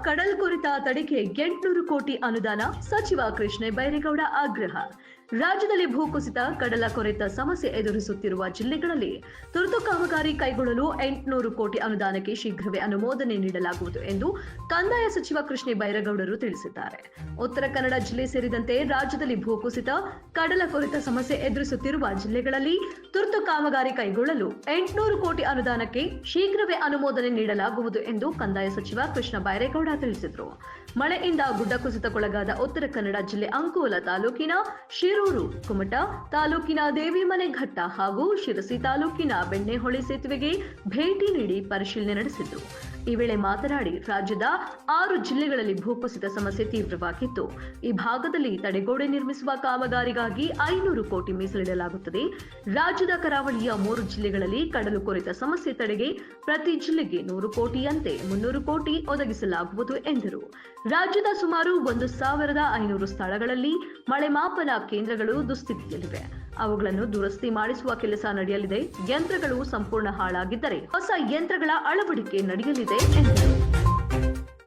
ಕಡಲ್ ಕುರಿತ ತಡೆಗೆ ಎಂಟುನೂರು ಕೋಟಿ ಅನುದಾನ ಸಚಿವ ಕೃಷ್ಣ ಬೈರೇಗೌಡ ಆಗ್ರಹ. ರಾಜ್ಯದಲ್ಲಿ ಭೂಕುಸಿತ, ಕಡಲ ಕೊರೆತ ಸಮಸ್ಯೆ ಎದುರಿಸುತ್ತಿರುವ ಜಿಲ್ಲೆಗಳಲ್ಲಿ ತುರ್ತು ಕಾಮಗಾರಿ ಕೈಗೊಳ್ಳಲು ಎಂಟುನೂರು ಕೋಟಿ ಅನುದಾನಕ್ಕೆ ಶೀಘ್ರವೇ ಅನುಮೋದನೆ ನೀಡಲಾಗುವುದು ಎಂದು ಕಂದಾಯ ಸಚಿವ ಕೃಷ್ಣ ಬೈರಗೌಡರು ತಿಳಿಸಿದ್ದಾರೆ. ಉತ್ತರ ಕನ್ನಡ ಜಿಲ್ಲೆ ಸೇರಿದಂತೆ ರಾಜ್ಯದಲ್ಲಿ ಭೂಕುಸಿತ, ಕಡಲ ಕೊರೆತ ಸಮಸ್ಯೆ ಎದುರಿಸುತ್ತಿರುವ ಜಿಲ್ಲೆಗಳಲ್ಲಿ ತುರ್ತು ಕಾಮಗಾರಿ ಕೈಗೊಳ್ಳಲು ಎಂಟುನೂರು ಕೋಟಿ ಅನುದಾನಕ್ಕೆ ಶೀಘ್ರವೇ ಅನುಮೋದನೆ ನೀಡಲಾಗುವುದು ಎಂದು ಕಂದಾಯ ಸಚಿವ ಕೃಷ್ಣ ಬೈರೇಗೌಡ ತಿಳಿಸಿದರು. ಮಳೆಯಿಂದ ಗುಡ್ಡ ಕುಸಿತಕ್ಕೊಳಗಾದ ಉತ್ತರ ಕನ್ನಡ ಜಿಲ್ಲೆ ಅಂಕೋಲ ತಾಲೂಕಿನ ಶಿರೂರು ಕುಮಟ ತಾಲೂಕಿನ ದೇವಿಮನೆ ಘಟ್ಟ ಹಾಗೂ ಶಿರಸಿ ತಾಲೂಕಿನ ಬೆಣ್ಣೆಹೊಳೆ ಸೇತುವೆಗೆ ಭೇಟಿ ನೀಡಿ ಪರಿಶೀಲನೆ ನಡೆಸಿದ್ರು. ಈ ವೇಳೆ ಮಾತನಾಡಿ ರಾಜ್ಯದ ಆರು ಜಿಲ್ಲೆಗಳಲ್ಲಿ ಭೂಕುಸಿತ ಸಮಸ್ಯೆ ತೀವ್ರವಾಗಿತ್ತು. ಈ ಭಾಗದಲ್ಲಿ ತಡೆಗೋಡೆ ನಿರ್ಮಿಸುವ ಕಾಮಗಾರಿಗಾಗಿ ಐನೂರು ಕೋಟಿ ಮೀಸಲಿಡಲಾಗುತ್ತದೆ. ರಾಜ್ಯದ ಕರಾವಳಿಯ ಮೂರು ಜಿಲ್ಲೆಗಳಲ್ಲಿ ಕಡಲು ಕೊರೆತ ಸಮಸ್ಯೆ ತಡೆಗೆ ಪ್ರತಿ ಜಿಲ್ಲೆಗೆ ನೂರು ಕೋಟಿಯಂತೆ ಮುನ್ನೂರು ಕೋಟಿ ಒದಗಿಸಲಾಗುವುದು ಎಂದರು. ರಾಜ್ಯದ ಸುಮಾರು ಒಂದು ಸಾವಿರದ ಐನೂರು ಸ್ಥಳಗಳಲ್ಲಿ ಮಳೆ ಮಾಪನ ಕೇಂದ್ರಗಳು ದುಸ್ಥಿತಿಯಲ್ಲಿವೆ. ಅವುಗಳನ್ನು ದುರಸ್ತಿ ಮಾಡಿಸುವ ಕೆಲಸ ನಡೆಯಲಿದೆ. ಯಂತ್ರಗಳು ಸಂಪೂರ್ಣ ಹಾಳಾಗಿದ್ದರೆ ಹೊಸ ಯಂತ್ರಗಳ ಅಳವಡಿಕೆ ನಡೆಯಲಿದೆ. ಎಂದರು